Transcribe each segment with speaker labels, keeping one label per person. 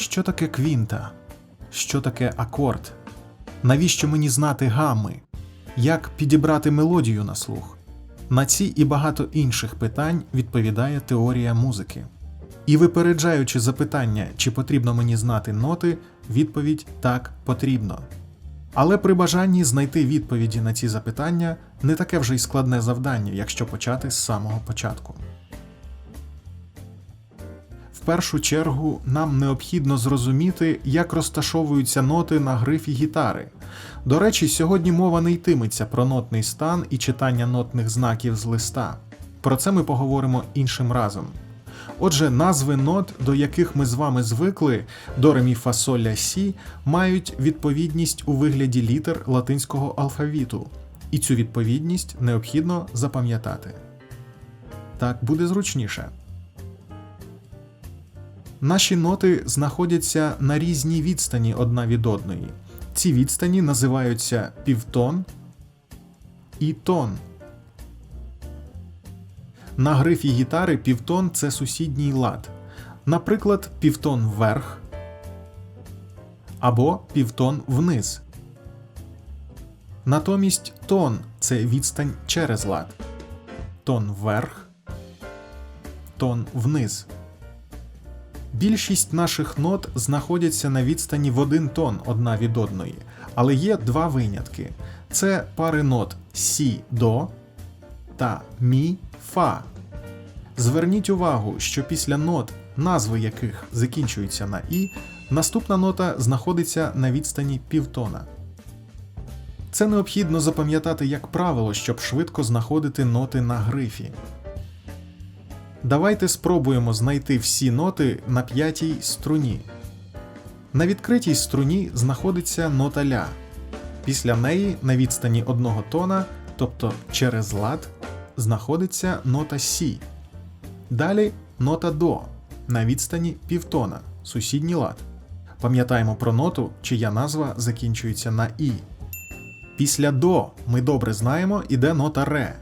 Speaker 1: Що таке квінта? Що таке акорд? Навіщо мені знати гамми? Як підібрати мелодію на слух? На ці і багато інших питань відповідає теорія музики. І випереджаючи запитання, чи потрібно мені знати ноти, відповідь так потрібно. Але при бажанні знайти відповіді на ці запитання не таке вже й складне завдання, якщо почати з самого початку. Першу чергу нам необхідно зрозуміти, як розташовуються ноти на грифі гітари. До речі, сьогодні мова не йтиметься про нотний стан і читання нотних знаків з листа. Про це ми поговоримо іншим разом. Отже, назви нот, до яких ми з вами звикли, до ремі фа сі, мають відповідність у вигляді літер латинського алфавіту, і цю відповідність необхідно запам'ятати. Так буде зручніше. Наші ноти знаходяться на різній відстані одна від одної. Ці відстані називаються півтон і тон. На грифі гітари півтон це сусідній лад. Наприклад, півтон вверх або півтон вниз. Натомість тон це відстань через лад. Тон вверх, тон вниз. Більшість наших нот знаходяться на відстані в один тон одна від одної, але є два винятки: це пари нот Сі до та Мі Фа. Зверніть увагу, що після нот, назви яких закінчуються на І, наступна нота знаходиться на відстані півтона. Це необхідно запам'ятати як правило, щоб швидко знаходити ноти на грифі. Давайте спробуємо знайти всі ноти на п'ятій струні. На відкритій струні знаходиться нота ля. Після неї на відстані одного тона, тобто через лад, знаходиться нота Сі. Далі нота до на відстані півтона, сусідній лад. Пам'ятаємо про ноту, чия назва закінчується на І. Після до ми добре знаємо іде нота ре,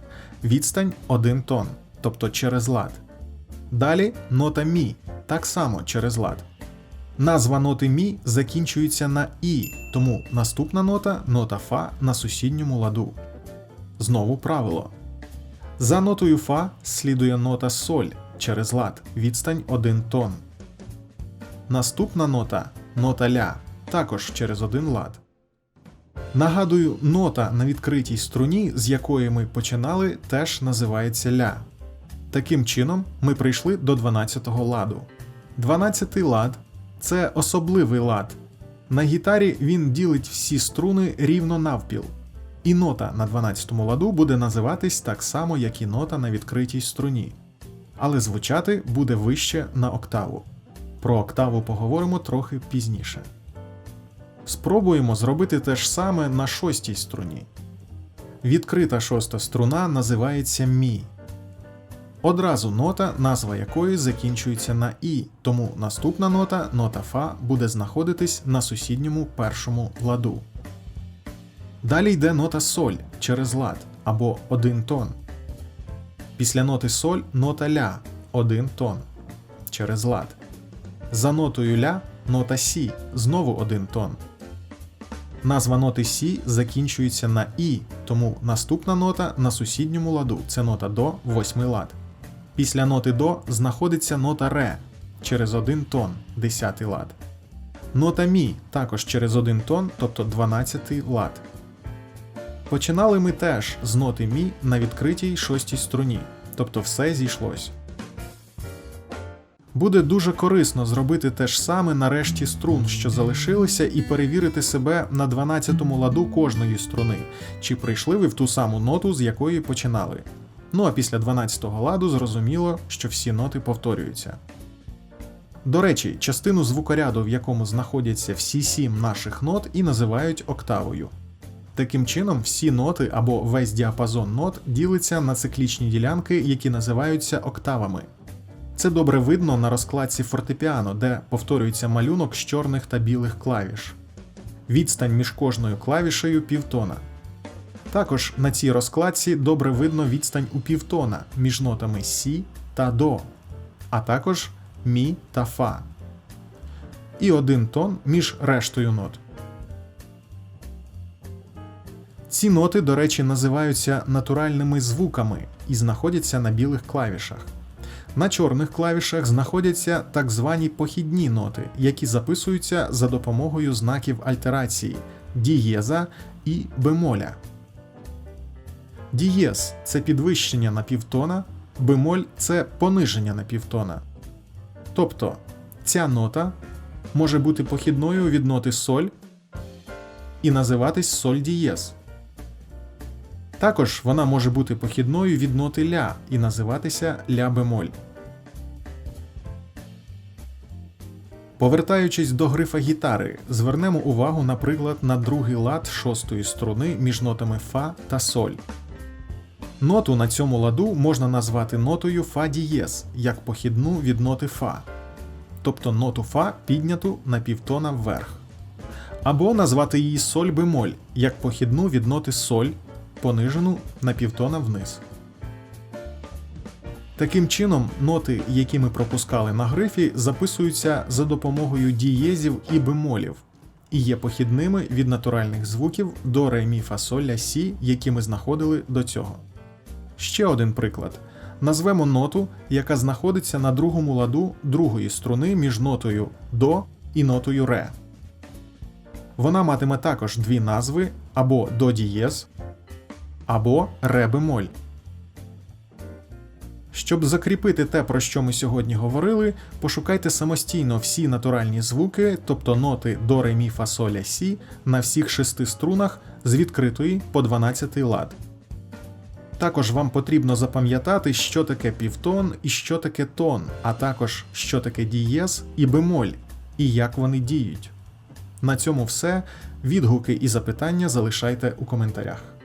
Speaker 1: відстань 1 тон, тобто через лад. Далі нота мі, так само через лад. Назва ноти мі закінчується на І, тому наступна нота нота фа на сусідньому ладу. Знову правило. За нотою фа слідує нота соль через лад, відстань 1 тон. Наступна нота нота ля, також через один лад. Нагадую, нота на відкритій струні, з якої ми починали, теж називається ля. Таким чином, ми прийшли до 12-го ладу. 12-й лад це особливий лад. На гітарі він ділить всі струни рівно навпіл. І нота на 12-му ладу буде називатись так само, як і нота на відкритій струні. Але звучати буде вище на октаву. Про октаву поговоримо трохи пізніше. Спробуємо зробити те ж саме на шостій струні. Відкрита шоста струна називається мі. Одразу нота, назва якої закінчується на І, тому наступна нота, нота Фа, буде знаходитись на сусідньому першому ладу. Далі йде нота соль через лад або один тон. Після ноти соль нота ля один тон через лад. За нотою ля нота сі знову один тон. Назва ноти Сі закінчується на І, тому наступна нота на сусідньому ладу це нота до восьмий лад. Після ноти до знаходиться нота ре через один тон, десятий лад. Нота мі також через один тон, тобто 12 лад. Починали ми теж з ноти мі на відкритій шостій струні, тобто все зійшлось. Буде дуже корисно зробити те ж саме на решті струн, що залишилися, і перевірити себе на 12-му ладу кожної струни, чи прийшли ви в ту саму ноту, з якої починали. Ну а після 12-го ладу зрозуміло, що всі ноти повторюються. До речі, частину звукоряду, в якому знаходяться всі сім наших нот, і називають октавою. Таким чином, всі ноти або весь діапазон нот ділиться на циклічні ділянки, які називаються октавами. Це добре видно на розкладці фортепіано, де повторюється малюнок з чорних та білих клавіш. Відстань між кожною клавішею півтона. Також на цій розкладці добре видно відстань у півтона між нотами Сі та До, а також Мі та Фа. і один тон між рештою нот. Ці ноти, до речі, називаються натуральними звуками і знаходяться на білих клавішах. На чорних клавішах знаходяться так звані похідні ноти, які записуються за допомогою знаків альтерації дієза і бемоля. Дієз це підвищення на півтона, бемоль це пониження на півтона. Тобто ця нота може бути похідною від ноти соль і називатись соль дієз. Також вона може бути похідною від ноти ля і називатися ля бемоль. Повертаючись до грифа гітари, звернемо увагу, наприклад, на другий лад шостої струни між нотами фа та соль. Ноту на цьому ладу можна назвати нотою фа дієз як похідну від ноти фа, тобто ноту фа підняту на півтона вверх. Або назвати її соль бемоль як похідну від ноти соль, понижену на півтона вниз. Таким чином, ноти, які ми пропускали на грифі, записуються за допомогою дієзів і бемолів і є похідними від натуральних звуків до ре мі фа соль ля сі, які ми знаходили до цього. Ще один приклад. Назвемо ноту, яка знаходиться на другому ладу другої струни між нотою до і нотою ре. Вона матиме також дві назви або до дієз, або ре бемоль. Щоб закріпити те, про що ми сьогодні говорили, пошукайте самостійно всі натуральні звуки, тобто ноти до ре мі фа соль ля сі на всіх шести струнах з відкритої по 12 лад. Також вам потрібно запам'ятати, що таке півтон і що таке тон, а також що таке дієз і бемоль, і як вони діють. На цьому все. Відгуки і запитання залишайте у коментарях.